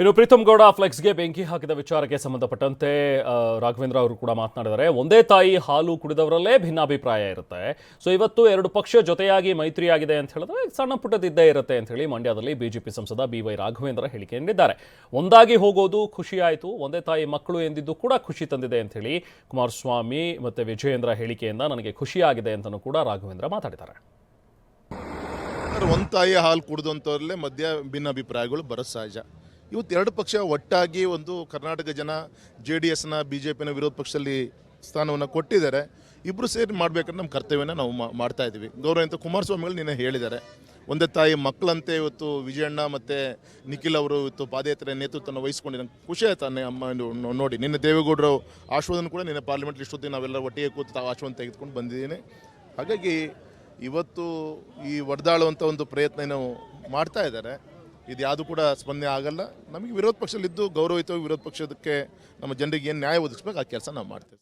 ಇನ್ನು ಪ್ರೀತಮ್ ಗೌಡ ಫ್ಲೆಕ್ಸ್ಗೆ ಬೆಂಕಿ ಹಾಕಿದ ವಿಚಾರಕ್ಕೆ ಸಂಬಂಧಪಟ್ಟಂತೆ ರಾಘವೇಂದ್ರ ಅವರು ಕೂಡ ಮಾತನಾಡಿದ್ದಾರೆ. ಒಂದೇ ತಾಯಿ ಹಾಲು ಕುಡಿದವರಲ್ಲೇ ಭಿನ್ನಾಭಿಪ್ರಾಯ ಇರುತ್ತೆ. ಸೊ ಇವತ್ತು ಎರಡು ಪಕ್ಷ ಜೊತೆಯಾಗಿ ಮೈತ್ರಿಯಾಗಿದೆ ಅಂತ ಹೇಳಿದ್ರೆ ಸಣ್ಣ ಪುಟ್ಟದಿದ್ದೇ ಇರುತ್ತೆ ಅಂತ ಹೇಳಿ ಮಂಡ್ಯದಲ್ಲಿ ಬಿಜೆಪಿ ಸಂಸದ ಬಿ ವೈ ರಾಘವೇಂದ್ರ ಹೇಳಿಕೆ ನೀಡಿದ್ದಾರೆ. ಒಂದಾಗಿ ಹೋಗೋದು ಖುಷಿ ಆಯಿತು, ಒಂದೇ ತಾಯಿ ಮಕ್ಕಳು ಎಂದಿದ್ದು ಕೂಡ ಖುಷಿ ತಂದಿದೆ ಅಂತ ಹೇಳಿ ಕುಮಾರಸ್ವಾಮಿ ಮತ್ತೆ ವಿಜಯೇಂದ್ರ ಹೇಳಿಕೆಯಿಂದ ನನಗೆ ಖುಷಿಯಾಗಿದೆ ಅಂತಲೂ ಕೂಡ ರಾಘವೇಂದ್ರ ಮಾತಾಡಿದ್ದಾರೆ. ಒಂದು ತಾಯಿ ಹಾಲು ಕುಡಿದಂಥವ್ರಲ್ಲೇ ಮಧ್ಯ ಭಿನ್ನಾಭಿಪ್ರಾಯಗಳು ಬರೋ ಸಹಜ. ಇವತ್ತು ಎರಡು ಪಕ್ಷ ಒಟ್ಟಾಗಿ ಒಂದು ಕರ್ನಾಟಕ ಜನ ಜೆ ಡಿ ಎಸ್ನ, ಬಿ ಜೆ ಪಿನ ವಿರೋಧ ಪಕ್ಷದಲ್ಲಿ ಸ್ಥಾನವನ್ನು ಕೊಟ್ಟಿದ್ದಾರೆ. ಇಬ್ಬರು ಸೇರಿ ಮಾಡಬೇಕಂದ್ರೆ ನಮ್ಮ ಕರ್ತವ್ಯನ ನಾವು ಮಾಡ್ತಾ ಇದ್ದೀವಿ. ಗೌರವಂತ ಕುಮಾರಸ್ವಾಮಿಗಳು ನಿನ್ನೆ ಹೇಳಿದ್ದಾರೆ. ಒಂದೇ ತಾಯಿ ಮಕ್ಕಳಂತೆ ಇವತ್ತು ವಿಜಯಣ್ಣ ಮತ್ತು ನಿಖಿಲ್ ಅವರು ಇವತ್ತು ಪಾದಯಾತ್ರೆ ನೇತೃತ್ವವನ್ನು ವಹಿಸ್ಕೊಂಡು ನಂಗೆ ಖುಷಿ ಆಯ್ತು ಅನ್ನೆ ಅಮ್ಮ ನೋಡಿ. ನಿನ್ನೆ ದೇವೇಗೌಡರು ಆಶ್ವಾದನ ಕೂಡ ನಿನ್ನೆ ಪಾರ್ಲಿಮೆಂಟ್ ಇಷ್ಟೊತ್ತಿಗೆ ನಾವೆಲ್ಲ ಒಟ್ಟಿಗೆ ಕೂತು ತಾವು ಆಶ್ವಾದನ ತೆಗೆದುಕೊಂಡು ಬಂದಿದ್ದೀನಿ. ಹಾಗಾಗಿ ಇವತ್ತು ಈ ಒಡೆದಾಳುವಂಥ ಒಂದು ಪ್ರಯತ್ನ ಏನು ಮಾಡ್ತಾ ಇದ್ದಾರೆ. ಇದು ಯಾವುದು ಕೂಡ ಸ್ಪಂದನೆ ಆಗಲ್ಲ. ನಮಗೆ ವಿರೋಧ ಪಕ್ಷದಲ್ಲಿದ್ದು ಗೌರವಯುತವಾಗಿ ವಿರೋಧ ಪಕ್ಷದಕ್ಕೆ ನಮ್ಮ ಜನರಿಗೆ ಏನು ನ್ಯಾಯ ಒದಗಿಸ್ಬೇಕು, ಆ ಕೆಲಸ ನಾವು ಮಾಡ್ತೇವೆ.